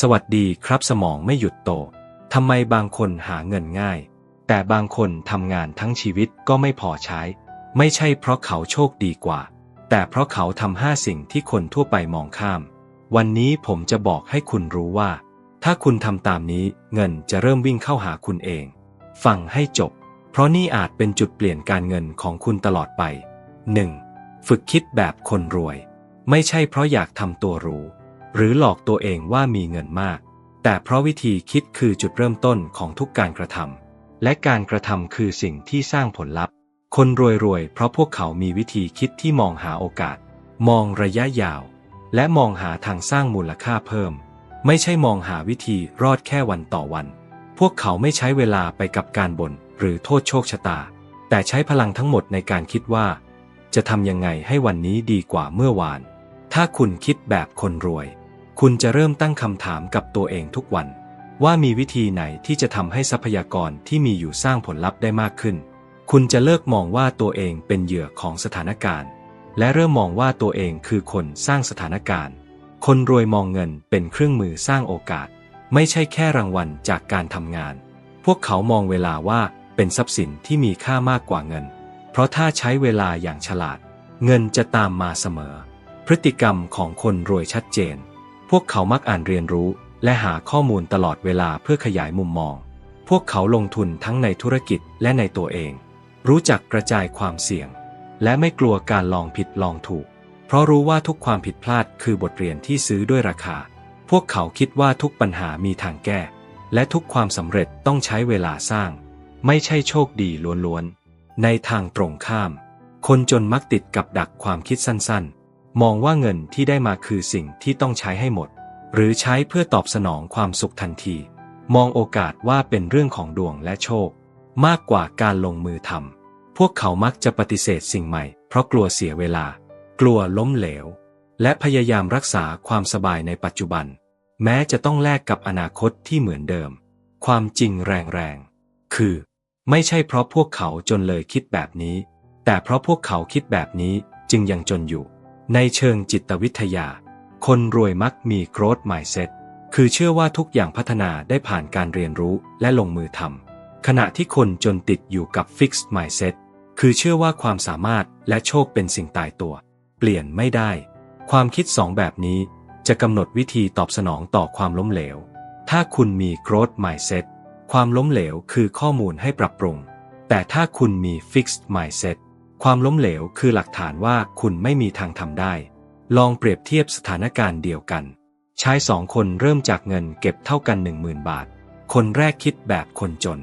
สวัสดีครับสมองไม่หยุดโต ทำไมบางคนหาเงินง่าย แต่บางคนทำงานทั้งชีวิตก็ไม่พอใช้ ไม่ใช่เพราะเขาโชคดีกว่า แต่เพราะเขาทำห้าสิ่งที่คนทั่วไปมองข้าม วันนี้ผมจะบอกให้คุณรู้ว่า ถ้าคุณทำตามนี้เงินจะเริ่มวิ่งเข้าหาคุณเอง ฟังให้จบ เพราะนี่อาจเป็นจุดเปลี่ยนการเงินของคุณตลอดไป 1. ฝึกคิดแบบคนรวย ไม่ใช่เพราะอยากทำตัวรู้ หรือหลอกตัวเองว่ามีเงินมาก แต่เพราะวิธีคิดคือจุดเริ่มต้นของทุกการกระทำและการกระทำคือสิ่งที่สร้างผลลัพธ์ คนรวยๆเพราะพวกเขามีวิธีคิดที่มองหาโอกาส มองระยะยาว และมองหาทางสร้างมูลค่าเพิ่ม ไม่ใช่มองหาวิธีรอดแค่วันต่อวัน พวกเขาไม่ใช้เวลาไปกับการบ่นหรือโทษโชคชะตา แต่ใช้พลังทั้งหมดในการคิดว่า จะทำยังไงให้วันนี้ดีกว่าเมื่อวาน ถ้าคุณคิดแบบคนรวย คุณจะเริ่มตั้งคำถามกับตัวเองทุกวัน ว่ามีวิธีไหนที่จะทำให้ทรัพยากรที่มีอยู่สร้างผลลัพธ์ได้มากขึ้น คุณจะเลิกมองว่าตัวเองเป็นเหยื่อของสถานการณ์ และเริ่มมองว่าตัวเองคือคนสร้างสถานการณ์ คนรวยมองเงินเป็นเครื่องมือสร้างโอกาส ไม่ใช่แค่รางวัลจากการทำงาน พวกเขามองเวลาว่าเป็นทรัพย์สินที่มีค่ามากกว่าเงิน เพราะถ้าใช้เวลาอย่างฉลาด เงินจะตามมาเสมอ พฤติกรรมของคนรวยชัดเจน พวกเขามักอ่านเรียนรู้ และหาข้อมูลตลอดเวลาเพื่อขยายมุมมอง พวกเขาลงทุนทั้งในธุรกิจและในตัวเอง รู้จักกระจายความเสี่ยง และไม่กลัวการลองผิดลองถูก เพราะรู้ว่าทุกความผิดพลาดคือบทเรียนที่ซื้อด้วยราคา พวกเขาคิดว่าทุกปัญหามีทางแก้ และทุกความสำเร็จต้องใช้เวลาสร้าง ไม่ใช่โชคดีล้วนๆในทางตรงข้าม คนจนมักติดกับดักความคิดสั้นๆ มองว่าเงินที่ได้มาคือสิ่งที่ต้องใช้ให้หมด หรือใช้เพื่อตอบสนองความสุขทันที มองโอกาสว่าเป็นเรื่องของดวงและโชค มากกว่าการลงมือทำพวกเขามักจะปฏิเสธสิ่งใหม่ เพราะกลัวเสียเวลา กลัวล้มเหลว และพยายามรักษาความสบายในปัจจุบัน แม้จะต้องแลกกับอนาคตที่เหมือนเดิม ความจริงแรงๆคือ ไม่ใช่เพราะพวกเขาจนเลยคิดแบบนี้ แต่เพราะพวกเขาคิดแบบนี้จึงยังจนอยู่ ในเชิงจิตวิทยา คนรวยมักมี growth mindset คือเชื่อว่าทุกอย่างพัฒนาได้ผ่านการเรียนรู้และลงมือทำขณะที่คนจนติดอยู่กับ fixed mindset คือเชื่อว่าความสามารถและโชคเป็นสิ่งตายตัว เปลี่ยนไม่ได้ ความคิดสองแบบนี้จะกำหนดวิธีตอบสนองต่อความล้มเหลว ถ้าคุณมี growth mindset ความล้มเหลวคือข้อมูลให้ปรับปรุง แต่ถ้าคุณมี fixed mindset ความล้มเหลวคือหลักฐานว่าคุณไม่มีทางทำได้ ลองเปรียบเทียบสถานการณ์เดียวกัน ชายสองคนเริ่มจากเงินเก็บเท่ากัน 10,000 บาท คนแรกคิดแบบคนจน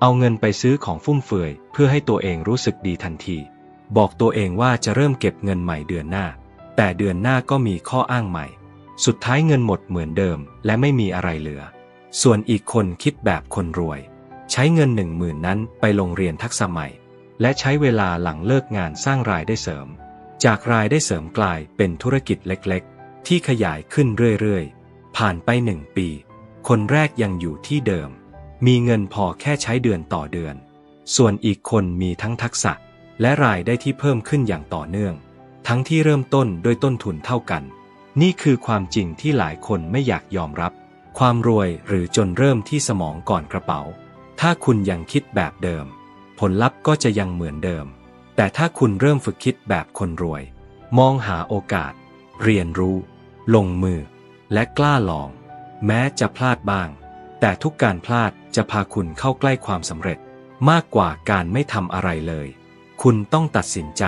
เอาเงินไปซื้อของฟุ่มเฟือยเพื่อให้ตัวเองรู้สึกดีทันที บอกตัวเองว่าจะเริ่มเก็บเงินใหม่เดือนหน้า แต่เดือนหน้าก็มีข้ออ้างใหม่ สุดท้ายเงินหมดเหมือนเดิม และไม่มีอะไรเหลือ ส่วนอีกคนคิดแบบคนรวย ใช้เงินหนึ่งหมื่นนั้นไปลงเรียนทักษะใหม่ และใช้เวลาหลังเลิกงานสร้างรายได้เสริม จากรายได้เสริมกลายเป็นธุรกิจเล็กๆ ที่ขยายขึ้นเรื่อยๆ ผ่านไปหนึ่งปี คนแรกยังอยู่ที่เดิม มีเงินพอแค่ใช้เดือนต่อเดือน ส่วนอีกคนมีทั้งทักษะ และรายได้ที่เพิ่มขึ้นอย่างต่อเนื่อง ทั้งที่เริ่มต้นด้วยต้นทุนเท่ากัน นี่คือความจริงที่หลายคนไม่อยากยอมรับ ความรวยหรือจนเริ่มที่สมองก่อนกระเป๋า ถ้าคุณยังคิดแบบเดิม ผลลัพธ์ก็จะยังเหมือนเดิม แต่ถ้าคุณเริ่มฝึกคิดแบบคนรวย มองหาโอกาส เรียนรู้ ลงมือ และกล้าลอง แม้จะพลาดบ้าง แต่ทุกการพลาดจะพาคุณเข้าใกล้ความสำเร็จ มากกว่าการไม่ทำอะไรเลย คุณต้องตัดสินใจ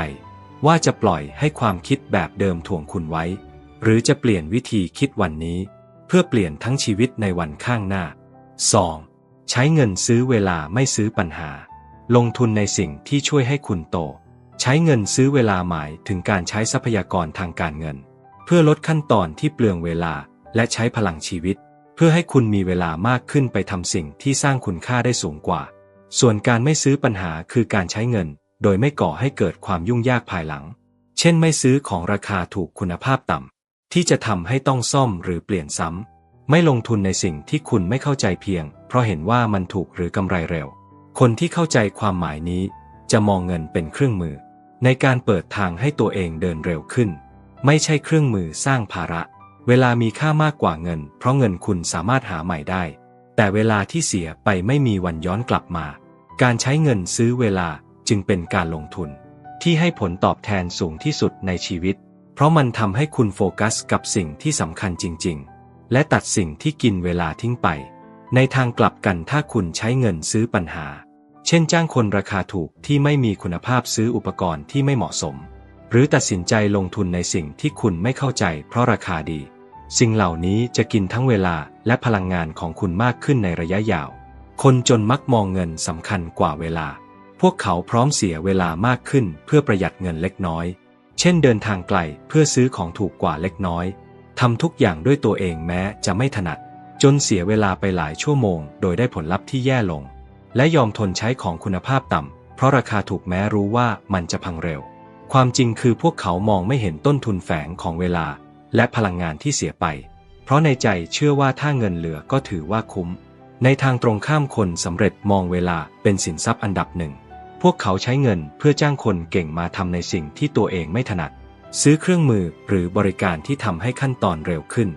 ว่าจะปล่อยให้ความคิดแบบเดิมถ่วงคุณไว้ หรือจะเปลี่ยนวิธีคิดวันนี้ เพื่อเปลี่ยนทั้งชีวิตในวันข้างหน้า 2. ใช้เงินซื้อเวลาไม่ซื้อปัญหา ลงทุนในสิ่งที่ช่วยให้คุณโต ใช้เงินซื้อเวลาหมายถึงการใช้ทรัพยากรทางการเงิน เพื่อลดขั้นตอนที่เปลืองเวลาและใช้พลังชีวิต เพื่อให้คุณมีเวลามากขึ้นไปทำสิ่งที่สร้างคุณค่าได้สูงกว่า ส่วนการไม่ซื้อปัญหาคือการใช้เงิน โดยไม่ก่อให้เกิดความยุ่งยากภายหลัง เช่นไม่ซื้อของราคาถูกคุณภาพต่ำที่จะทำให้ต้องซ่อมหรือเปลี่ยนซ้ำไม่ลงทุนในสิ่งที่คุณไม่เข้าใจเพียง เพราะเห็นว่ามันถูกหรือกำไรเร็ว คนที่เข้าใจความหมายนี้ จะมองเงินเป็นเครื่องมือ ในการเปิดทางให้ตัวเองเดินเร็วขึ้น ไม่ใช่เครื่องมือสร้างภาระ เวลามีค่ามากกว่าเงิน เพราะเงินคุณสามารถหาใหม่ได้ แต่เวลาที่เสียไปไม่มีวันย้อนกลับมา การใช้เงินซื้อเวลาจึงเป็นการลงทุน ที่ให้ผลตอบแทนสูงที่สุดในชีวิต เพราะมันทำให้คุณโฟกัสกับสิ่งที่สำคัญจริง ๆ และตัดสิ่งที่กินเวลาทิ้งไป ในทางกลับกันถ้าคุณใช้เงินซื้อปัญหา เช่นจ้างคนราคาถูกที่ไม่มีคุณภาพซื้ออุปกรณ์ที่ไม่เหมาะสม หรือตัดสินใจลงทุนในสิ่งที่คุณไม่เข้าใจเพราะราคาดี สิ่งเหล่านี้จะกินทั้งเวลาและพลังงานของคุณมากขึ้นในระยะยาว คนจนมักมองเงินสำคัญกว่าเวลา พวกเขาพร้อมเสียเวลามากขึ้นเพื่อประหยัดเงินเล็กน้อย เช่นเดินทางไกลเพื่อซื้อของถูกกว่าเล็กน้อยทำทุกอย่างด้วยตัวเองแม้จะไม่ถนัด จนเสียเวลาไปหลายชั่วโมง โดยได้ผลลัพธ์ที่แย่ลง และยอมทนใช้ของคุณภาพต่ำ เพราะราคาถูกแม้รู้ว่ามันจะพังเร็ว ความจริงคือพวกเขามองไม่เห็นต้นทุนแฝงของเวลา และพลังงานที่เสียไป เพราะในใจเชื่อว่าถ้าเงินเหลือก็ถือว่าคุ้ม ในทางตรงข้ามคนสำเร็จมองเวลาเป็นสินทรัพย์อันดับหนึ่ง พวกเขาใช้เงินเพื่อจ้างคนเก่งมาทำในสิ่งที่ตัวเองไม่ถนัด ซื้อเครื่องมือหรือบริการที่ทำให้ขั้นตอนเร็วขึ้น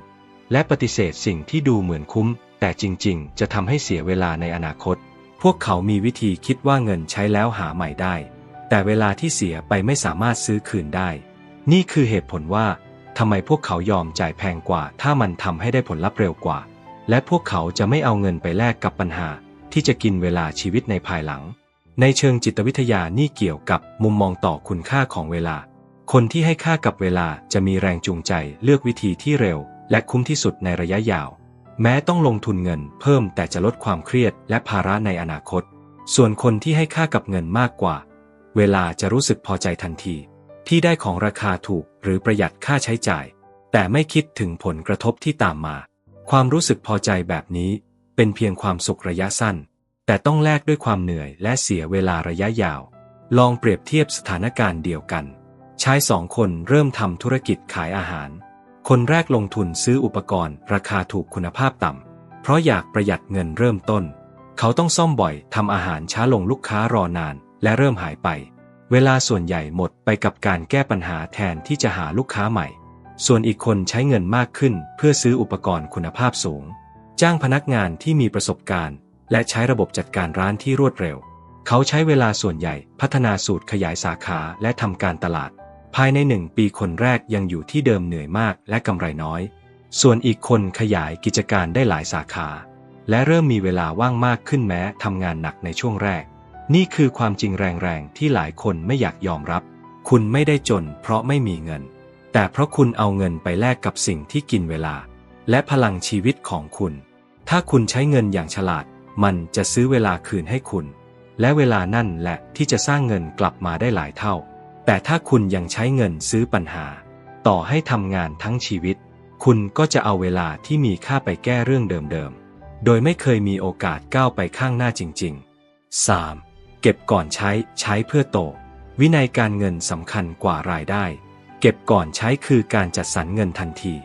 และปฏิเสธสิ่งที่ดูเหมือนคุ้ม แต่จริงๆ จะทำให้เสียเวลาในอนาคต พวกเขามีวิธีคิดว่าเงินใช้แล้วหาใหม่ได้ แต่เวลาที่เสียไปไม่สามารถซื้อคืนได้ นี่คือเหตุผลว่าทำไมพวกเขายอมจ่ายแพงกว่า ถ้ามันทำให้ได้ผลลัพธ์เร็วกว่า และพวกเขาจะไม่เอาเงินไปแลกกับปัญหา ที่จะกินเวลาชีวิตในภายหลัง ในเชิงจิตวิทยานี่เกี่ยวกับมุมมองต่อคุณค่าของเวลา คนที่ให้ค่ากับเวลาจะมีแรงจูงใจเลือกวิธีที่เร็ว และคุ้มที่สุดในระยะยาว แม้ต้องลงทุนเงินเพิ่มแต่จะลดความเครียดและภาระในอนาคต ส่วนคนที่ให้ค่ากับเงินมากกว่า เวลาจะรู้สึกพอใจทันที ที่ได้ของราคาถูกหรือประหยัดค่าใช้จ่าย แต่ไม่คิดถึงผลกระทบที่ตามมา ความรู้สึกพอใจแบบนี้ เป็นเพียงความสุขระยะสั้น แต่ต้องแลกด้วยความเหนื่อยและเสียเวลาระยะยาว ลองเปรียบเทียบสถานการณ์เดียวกันชายสองคนเริ่มทำธุรกิจขายอาหาร คนแรกลงทุนซื้ออุปกรณ์ ราคาถูกคุณภาพต่ำ เพราะอยากประหยัดเงินเริ่มต้น เขาต้องซ่อมบ่อยทำอาหารช้าลงลูกค้ารอนาน และเริ่มหายไป เวลาส่วนใหญ่หมดไปกับการแก้ปัญหาแทนที่จะหาลูกค้าใหม่ ส่วนอีกคนใช้เงินมากขึ้นเพื่อซื้ออุปกรณ์คุณภาพสูง จ้างพนักงานที่มีประสบการณ์ และใช้ระบบจัดการร้านที่รวดเร็ว เขาใช้เวลาส่วนใหญ่พัฒนาสูตรขยายสาขาและทำการตลาด ภายในหนึ่งปีคนแรกยังอยู่ที่เดิมเหนื่อยมากและกำไรน้อย ส่วนอีกคนขยายกิจการได้หลายสาขา และเริ่มมีเวลาว่างมากขึ้นแม้ทำงานหนักในช่วงแรก นี่คือความจริงแรงๆที่หลายคนไม่อยากยอมรับ คุณไม่ได้จนเพราะไม่มีเงิน แต่เพราะคุณเอาเงินไปแลกกับสิ่งที่กินเวลา และพลังชีวิตของคุณ ถ้าคุณใช้เงินอย่างฉลาด มันจะซื้อเวลาคืนให้คุณ และเวลานั่นแหละที่จะสร้างเงินกลับมาได้หลายเท่า แต่ถ้าคุณยังใช้เงินซื้อปัญหา ต่อให้ทำงานทั้งชีวิต คุณก็จะเอาเวลาที่มีค่าไปแก้เรื่องเดิมๆ โดยไม่เคยมีโอกาสก้าวไปข้างหน้าจริง ๆ 3. เก็บก่อนใช้ใช้เพื่อโต วินัยการเงินสำคัญกว่ารายได้ เก็บก่อนใช้คือการจัดสรรเงินทันที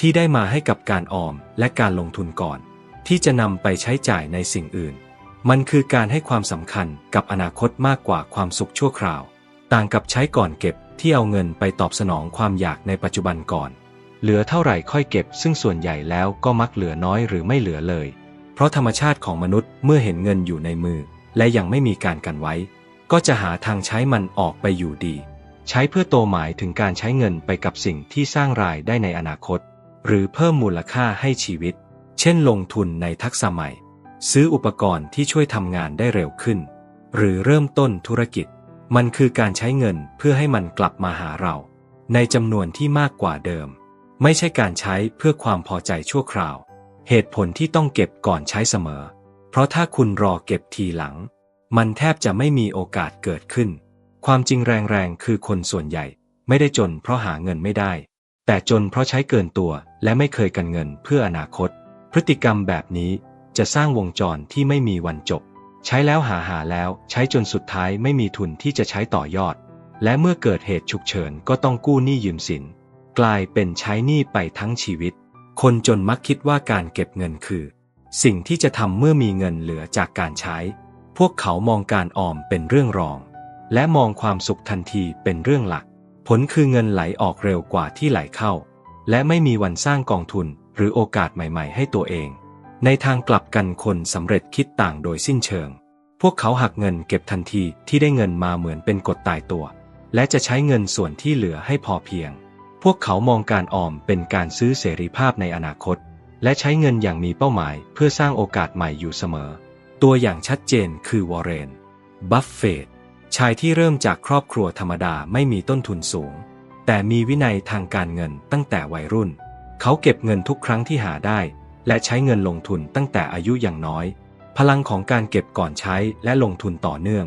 ที่ได้มาให้กับการออมและการลงทุนก่อน ที่จะนำไปใช้จ่ายในสิ่งอื่น มันคือการให้ความสำคัญกับอนาคตมากกว่าความสุขชั่วคราว ต่างกับใช้ก่อนเก็บที่เอาเงินไปตอบสนองความอยากในปัจจุบันก่อน เหลือเท่าไหร่ค่อยเก็บ ซึ่งส่วนใหญ่แล้วก็มักเหลือน้อยหรือไม่เหลือเลย เพราะธรรมชาติของมนุษย์เมื่อเห็นเงินอยู่ในมือ และยังไม่มีการกันไว้ ก็จะหาทางใช้มันออกไปอยู่ดี ใช้เพื่อโตหมายถึงการใช้เงินไปกับสิ่งที่สร้างรายได้ในอนาคต หรือเพิ่มมูลค่าให้ชีวิต เช่น ลงทุนในทักษะใหม่ ซื้ออุปกรณ์ที่ช่วยทำงานได้เร็วขึ้น หรือเริ่มต้นธุรกิจ มันคือการใช้เงินเพื่อให้มันกลับมาหาเรา ในจำนวนที่มากกว่าเดิม ไม่ใช่การใช้เพื่อความพอใจชั่วคราว เหตุผลที่ต้องเก็บก่อนใช้เสมอ เพราะถ้าคุณรอเก็บทีหลัง มันแทบจะไม่มีโอกาสเกิดขึ้น ความจริงแรงๆคือคนส่วนใหญ่ ไม่ได้จนเพราะหาเงินไม่ได้ แต่จนเพราะใช้เกินตัวและไม่เคยกันเงินเพื่ออนาคต พฤติกรรมแบบนี้จะสร้างวงจรที่ไม่มีวันจบ ใช้แล้วหาหาแล้วใช้จนสุดท้ายไม่มีทุนที่จะใช้ต่อยอด และเมื่อเกิดเหตุฉุกเฉินก็ต้องกู้หนี้ยืมสิน กลายเป็นใช้หนี้ไปทั้งชีวิต คนจนมักคิดว่าการเก็บเงินคือ สิ่งที่จะทำเมื่อมีเงินเหลือจากการใช้ พวกเขามองการออมเป็นเรื่องรอง และมองความสุขทันทีเป็นเรื่องหลัก ผลคือเงินไหลออกเร็วกว่าที่ไหลเข้า และไม่มีวันสร้างกองทุนหรือโอกาสใหม่ ๆ ให้ตัวเอง ในทางกลับกันคนสำเร็จคิดต่างโดยสิ้นเชิง พวกเขาหักเงินเก็บทันทีที่ได้เงินมาเหมือนเป็นกฎตายตัว และจะใช้เงินส่วนที่เหลือให้พอเพียง พวกเขามองการออมเป็นการซื้อเสรีภาพในอนาคต และใช้เงินอย่างมีเป้าหมายเพื่อสร้างโอกาสใหม่อยู่เสมอ ตัวอย่างชัดเจนคือวอร์เรน บัฟเฟตชายที่เริ่มจากครอบครัวธรรมดาไม่มีต้นทุนสูง แต่มีวินัยทางการเงินตั้งแต่วัยรุ่น เขาเก็บเงินทุกครั้งที่หาได้ และใช้เงินลงทุนตั้งแต่อายุอย่างน้อย พลังของการเก็บก่อนใช้และลงทุนต่อเนื่อง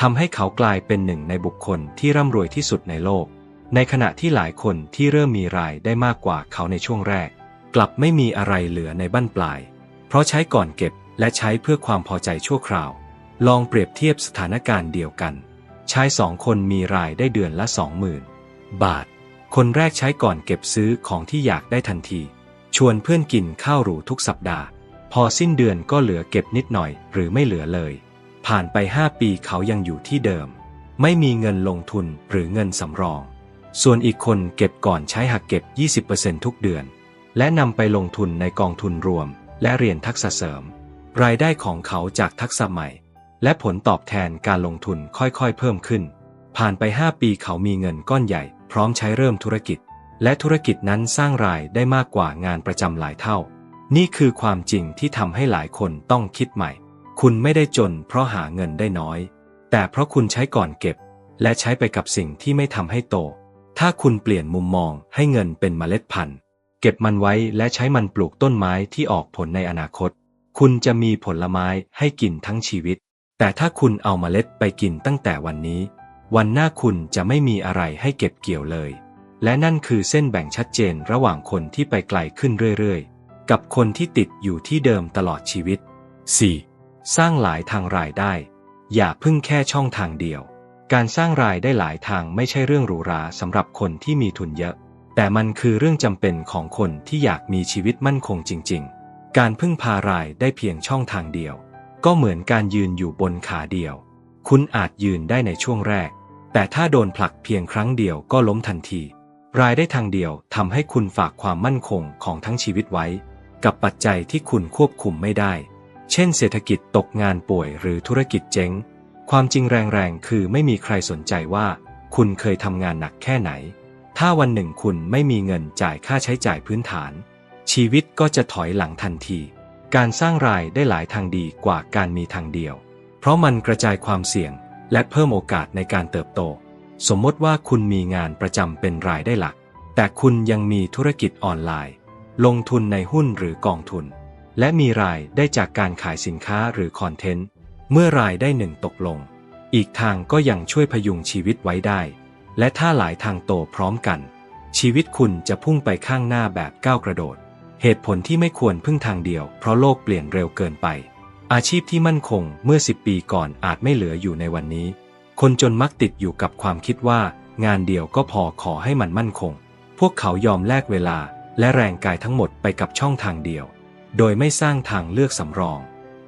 ทำให้เขากลายเป็นหนึ่งในบุคคลที่ร่ำรวยที่สุดในโลก ในขณะที่หลายคนที่เริ่มมีรายได้มากกว่าเขาในช่วงแรก กลับไม่มีอะไรเหลือในบั้นปลาย เพราะใช้ก่อนเก็บและใช้เพื่อความพอใจชั่วคราว ลองเปรียบเทียบสถานการณ์เดียวกัน ชายสองคนมีรายได้เดือนละสองหมื่นบาท คนแรกใช้ก่อนเก็บซื้อของที่อยากได้ทันที ชวนเพื่อนกินข้าวหรูทุกสัปดาห์ พอสิ้นเดือนก็เหลือเก็บนิดหน่อยหรือไม่เหลือเลย ผ่านไปห้าปีเขายังอยู่ที่เดิม ไม่มีเงินลงทุนหรือเงินสำรอง ส่วนอีกคนเก็บก่อนใช้หักเก็บ 20%ทุกเดือน และนำไปลงทุนในกองทุนรวม และเรียนทักษะเสริม รายได้ของเขาจากทักษะใหม่ และผลตอบแทนการลงทุนค่อยๆเพิ่มขึ้น ผ่านไป 5 ปีเขามีเงินก้อนใหญ่ พร้อมใช้เริ่มธุรกิจ และธุรกิจนั้นสร้างรายได้มากกว่างานประจำหลายเท่า นี่คือความจริงที่ทำให้หลายคนต้องคิดใหม่ คุณไม่ได้จนเพราะหาเงินได้น้อย แต่เพราะคุณใช้ก่อนเก็บ และใช้ไปกับสิ่งที่ไม่ทำให้โต ถ้าคุณเปลี่ยนมุมมองให้เงินเป็นเมล็ดพันธุ์ เก็บมันไว้และใช้มันปลูกต้นไม้ที่ออกผลในอนาคต คุณจะมีผลไม้ให้กินทั้งชีวิต แต่ถ้าคุณเอาเมล็ดไปกินตั้งแต่วันนี้ วันหน้าคุณจะไม่มีอะไรให้เก็บเกี่ยวเลย และนั่นคือเส้นแบ่งชัดเจนระหว่างคนที่ไปไกลขึ้นเรื่อยๆ กับคนที่ติดอยู่ที่เดิมตลอดชีวิต 4. สร้างหลายทางรายได้ อย่าพึ่งแค่ช่องทางเดียว การสร้างรายได้หลายทางไม่ใช่เรื่องหรูหราสำหรับคนที่มีทุนเยอะ แต่มันคือเรื่องจำเป็นของคนที่อยากมีชีวิตมั่นคงจริง ๆ การพึ่งพารายได้เพียงช่องทางเดียว ก็เหมือนการยืนอยู่บนขาเดียว คุณอาจยืนได้ในช่วงแรก แต่ถ้าโดนผลักเพียงครั้งเดียวก็ล้มทันที รายได้ทางเดียวทำให้คุณฝากความมั่นคงของทั้งชีวิตไว้ กับปัจจัยที่คุณควบคุมไม่ได้ เช่นเศรษฐกิจตกงานป่วยหรือธุรกิจเจ๊ง ความจริงแรงๆ คือไม่มีใครสนใจว่า คุณเคยทำงานหนักแค่ไหน ถ้าวันหนึ่งคุณไม่มีเงินจ่ายค่าใช้จ่ายพื้นฐาน ชีวิตก็จะถอยหลังทันที การสร้างรายได้หลายทางดีกว่าการมีทางเดียว เพราะมันกระจายความเสี่ยงและเพิ่มโอกาสในการเติบโต สมมติว่าคุณมีงานประจำเป็นรายได้หลัก แต่คุณยังมีธุรกิจออนไลน์ ลงทุนในหุ้นหรือกองทุน และมีรายได้จากการขายสินค้าหรือคอนเทนต์ เมื่อรายได้หนึ่งตกลง อีกทางก็ยังช่วยพยุงชีวิตไว้ได้ และถ้าหลายทางโตพร้อมกัน ชีวิตคุณจะพุ่งไปข้างหน้าแบบก้าวกระโดด เหตุผลที่ไม่ควรพึ่งทางเดียว เพราะโลกเปลี่ยนเร็วเกินไป อาชีพที่มั่นคงเมื่อ 10 ปีก่อนอาจไม่เหลืออยู่ในวันนี้ คนจนมักติดอยู่กับความคิดว่า งานเดียวก็พอขอให้มันมั่นคง พวกเขายอมแลกเวลาและแรงกายทั้งหมดไปกับช่องทางเดียว โดยไม่สร้างทางเลือกสำรอง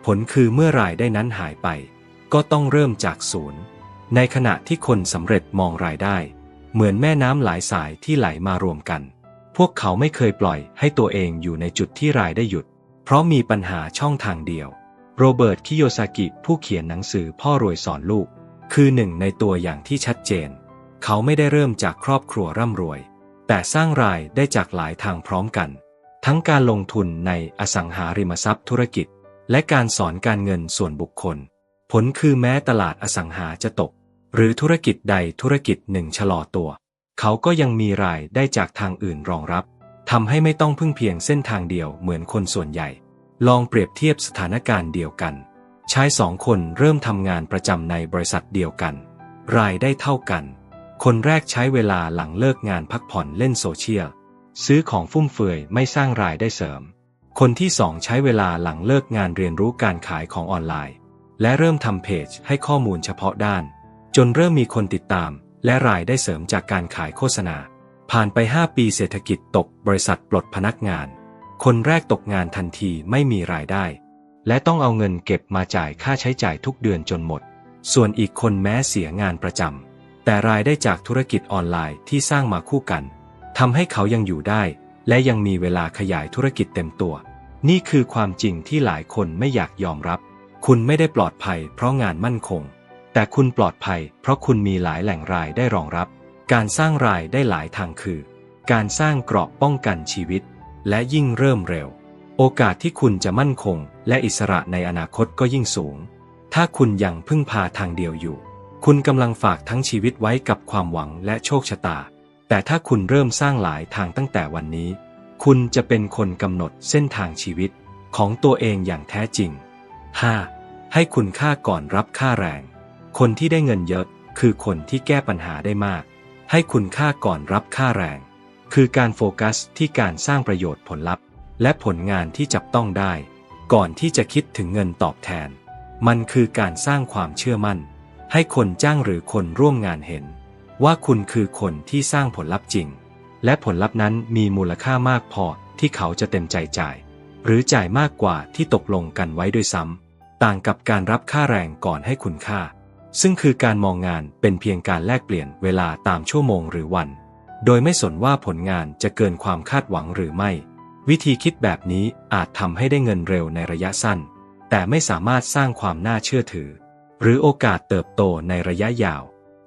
ผลคือเมื่อรายได้นั้นหายไป ก็ต้องเริ่มจากศูนย์ ในขณะที่คนสำเร็จมองรายได้ เหมือนแม่น้ำหลายสายที่ไหลมารวมกัน พวกเขาไม่เคยปล่อยให้ตัวเองอยู่ในจุดที่รายได้หยุด เพราะมีปัญหาช่องทางเดียว โรเบิร์ต คิโยซากิ ผู้เขียนหนังสือพ่อรวยสอนลูก คือหนึ่งในตัวอย่างที่ชัดเจน เขาไม่ได้เริ่มจากครอบครัวร่ำรวย แต่สร้างรายได้จากหลายทางพร้อมกัน ทั้งการลงทุนในอสังหาริมทรัพย์ธุรกิจ และการสอนการเงินส่วนบุคคล ผลคือแม้ตลาดอสังหาจะตก หรือธุรกิจใดธุรกิจหนึ่งชะลอตัว เขาก็ยังมีรายได้จากทางอื่นรองรับทำให้ไม่ต้องพึ่งเพียงเส้นทางเดียวเหมือนคนส่วนใหญ่ ลองเปรียบเทียบสถานการณ์เดียวกัน ชายสองคนเริ่มทำงานประจำในบริษัทเดียวกัน รายได้เท่ากัน คนแรกใช้เวลาหลังเลิกงานพักผ่อนเล่นโซเชียล ซื้อของฟุ่มเฟือยไม่สร้างรายได้เสริม คนที่สองใช้เวลาหลังเลิกงานเรียนรู้การขายของออนไลน์ และเริ่มทำเพจให้ข้อมูลเฉพาะด้าน จนเริ่มมีคนติดตาม และรายได้เสริมจากการขายโฆษณา ผ่านไป 5 ปีเศรษฐกิจตกบริษัทปลดพนักงาน คนแรกตกงานทันทีไม่มีรายได้ และต้องเอาเงินเก็บมาจ่ายค่าใช้จ่ายทุกเดือนจนหมด ส่วนอีกคนแม้เสียงานประจำแต่รายได้จากธุรกิจออนไลน์ที่สร้างมาคู่กันทำให้เขายังอยู่ได้ และยังมีเวลาขยายธุรกิจเต็มตัว นี่คือความจริงที่หลายคนไม่อยากยอมรับ คุณไม่ได้ปลอดภัยเพราะงานมั่นคง แต่คุณปลอดภัย เพราะคุณมีหลายแหล่งรายได้รองรับ การสร้างรายได้หลายทางคือ การสร้างเกราะป้องกันชีวิต และยิ่งเริ่มเร็ว โอกาสที่คุณจะมั่นคงและอิสระในอนาคตก็ยิ่งสูง ถ้าคุณยังพึ่งพาทางเดียวอยู่ คุณกำลังฝากทั้งชีวิตไว้กับความหวังและโชคชะตา แต่ถ้าคุณเริ่มสร้างหลายทางตั้งแต่วันนี้ คุณจะเป็นคนกำหนดเส้นทางชีวิตของตัวเองอย่างแท้จริง 5. ให้คุณค่าก่อนรับค่าแรง คนที่ได้เงินเยอะคือคนที่แก้ปัญหาได้มาก ให้คุณค่าก่อนรับค่าแรง คือการโฟกัสที่การสร้างประโยชน์ผลลัพธ์ และผลงานที่จับต้องได้ ก่อนที่จะคิดถึงเงินตอบแทน มันคือการสร้างความเชื่อมั่น ให้คนจ้างหรือคนร่วมงานเห็น ว่าคุณคือคนที่สร้างผลลัพธ์จริง และผลลัพธ์นั้นมีมูลค่ามากพอที่เขาจะเต็มใจจ่าย หรือจ่ายมากกว่าที่ตกลงกันไว้ด้วยซ้ำต่างกับการรับค่าแรงก่อนให้คุณค่า ซึ่งคือการมองงานเป็นเพียงการแลกเปลี่ยนเวลาตามชั่วโมงหรือวัน โดยไม่สนว่าผลงานจะเกินความคาดหวังหรือไม่ วิธีคิดแบบนี้อาจทำให้ได้เงินเร็วในระยะสั้น แต่ไม่สามารถสร้างความน่าเชื่อถือ หรือโอกาสเติบโตในระยะยาว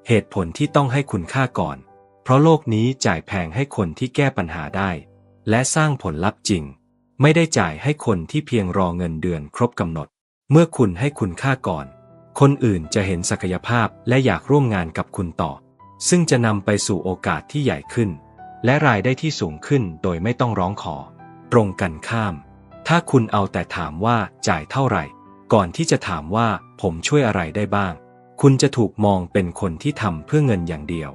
เหตุผลที่ต้องให้คุณค่าก่อน เพราะโลกนี้จ่ายแพงให้คนที่แก้ปัญหาได้ และสร้างผลลัพธ์จริง ไม่ได้จ่ายให้คนที่เพียงรอเงินเดือนครบกำหนด เมื่อคุณให้คุณค่าก่อน คนอื่นจะเห็นศักยภาพและอยากร่วมงานกับคุณต่อ ซึ่งจะนำไปสู่โอกาสที่ใหญ่ขึ้น และรายได้ที่สูงขึ้นโดยไม่ต้องร้องขอ ตรงกันข้าม ถ้าคุณเอาแต่ถามว่าจ่ายเท่าไหร่ ก่อนที่จะถามว่าผมช่วยอะไรได้บ้าง คุณจะถูกมองเป็นคนที่ทำเพื่อเงินอย่างเดียว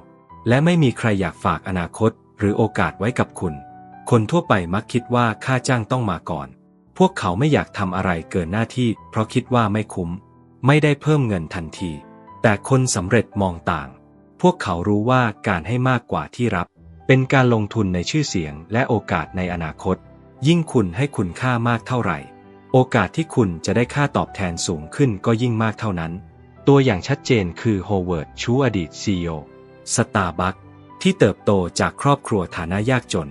และไม่มีใครอยากฝากอนาคตหรือโอกาสไว้กับคุณ คนทั่วไปมักคิดว่าค่าจ้างต้องมาก่อน พวกเขาไม่อยากทำอะไรเกินหน้าที่ เพราะคิดว่าไม่คุ้ม ไม่ได้เพิ่มเงินทันที แต่คนสำเร็จมองต่าง พวกเขารู้ว่าการให้มากกว่าที่รับ เป็นการลงทุนในชื่อเสียงและโอกาสในอนาคต ยิ่งคุณให้คุณค่ามากเท่าไหร่ โอกาสที่คุณจะได้ค่าตอบแทนสูงขึ้นก็ยิ่งมากเท่านั้น ตัวอย่างชัดเจนคือโฮเวิร์ดชูอดีตซีอสตาร์บัคที่เติบโตจากครอบครัวฐานะยากจน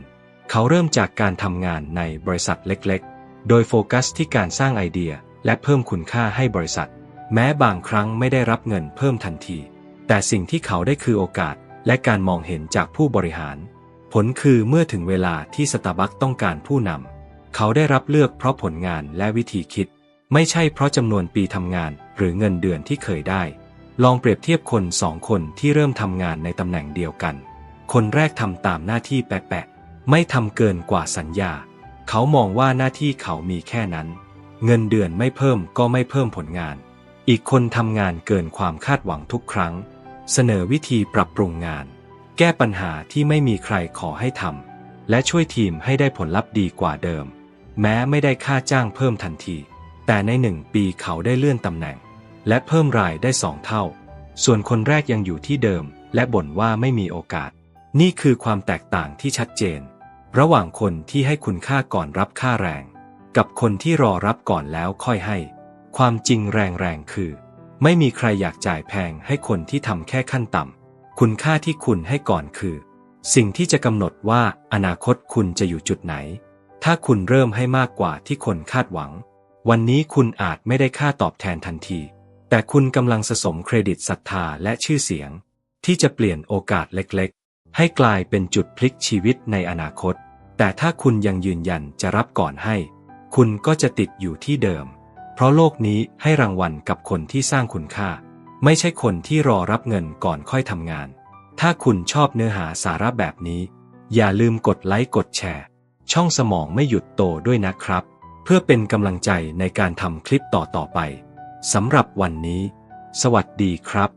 เขาเริ่มจากการทำงานในบริษัทเล็กๆ โดยโฟกัสที่การสร้างไอเดียและเพิ่มคุณค่าให้บริษัท แม้บางครั้งไม่ได้รับเงินเพิ่มทันที แต่สิ่งที่เขาได้คือโอกาสและการมองเห็นจากผู้บริหาร ลคือเมื่อถึงเวลาที่สตาร์บัคต้องการผู้นำ เขาได้รับเลือกเพราะผลงานและวิธีคิด ไม่ใช่เพราะจำนวนปีทำงานหรือเงินเดือนที่เคยได้ ลองเปรียบเทียบคนสองคนที่เริ่มทำงานในตำแหน่งเดียวกัน คนแรกทำตามหน้าที่แปะๆไม่ทำเกินกว่าสัญญา เขามองว่าหน้าที่เขามีแค่นั้น เงินเดือนไม่เพิ่มก็ไม่เพิ่มผลงาน อีกคนทำงานเกินความคาดหวังทุกครั้ง เสนอวิธีปรับปรุงงาน แก้ปัญหาที่ไม่มีใครขอให้ทำและช่วยทีมให้ได้ผลลัพธ์ดีกว่าเดิม แม้ไม่ได้ค่าจ้างเพิ่มทันที แต่ในหนึ่งปีเขาได้เลื่อนตำแหน่ง และเพิ่มรายได้สองเท่า ส่วนคนแรกยังอยู่ที่เดิม และบ่นว่าไม่มีโอกาส นี่คือความแตกต่างที่ชัดเจน ระหว่างคนที่ให้คุณค่าก่อนรับค่าแรง กับคนที่รอรับก่อนแล้วค่อยให้ ความจริงแรงๆคือ ไม่มีใครอยากจ่ายแพงให้คนที่ทำแค่ขั้นต่ำ คุณค่าที่คุณให้ก่อนคือ สิ่งที่จะกำหนดว่าอนาคตคุณจะอยู่จุดไหน ถ้าคุณเริ่มให้มากกว่าที่คนคาดหวัง วันนี้คุณอาจไม่ได้ค่าตอบแทนทันที แต่คุณกำลังสะสมเครดิตศรัทธาและชื่อเสียง ที่จะเปลี่ยนโอกาสเล็กๆ ให้กลายเป็นจุดพลิกชีวิตในอนาคต แต่ถ้าคุณยังยืนยันจะรับก่อนให้ คุณก็จะติดอยู่ที่เดิม เพราะโลกนี้ให้รางวัลกับคนที่สร้างคุณค่า ไม่ใช่คนที่รอรับเงินก่อนค่อยทำงาน ถ้าคุณชอบเนื้อหาสาระแบบนี้ อย่าลืมกดไลค์กดแชร์ ช่องสมองไม่หยุดโตด้วยนะครับ เพื่อเป็นกำลังใจในการทำคลิปต่อๆไปสำหรับวันนี้ สวัสดีครับ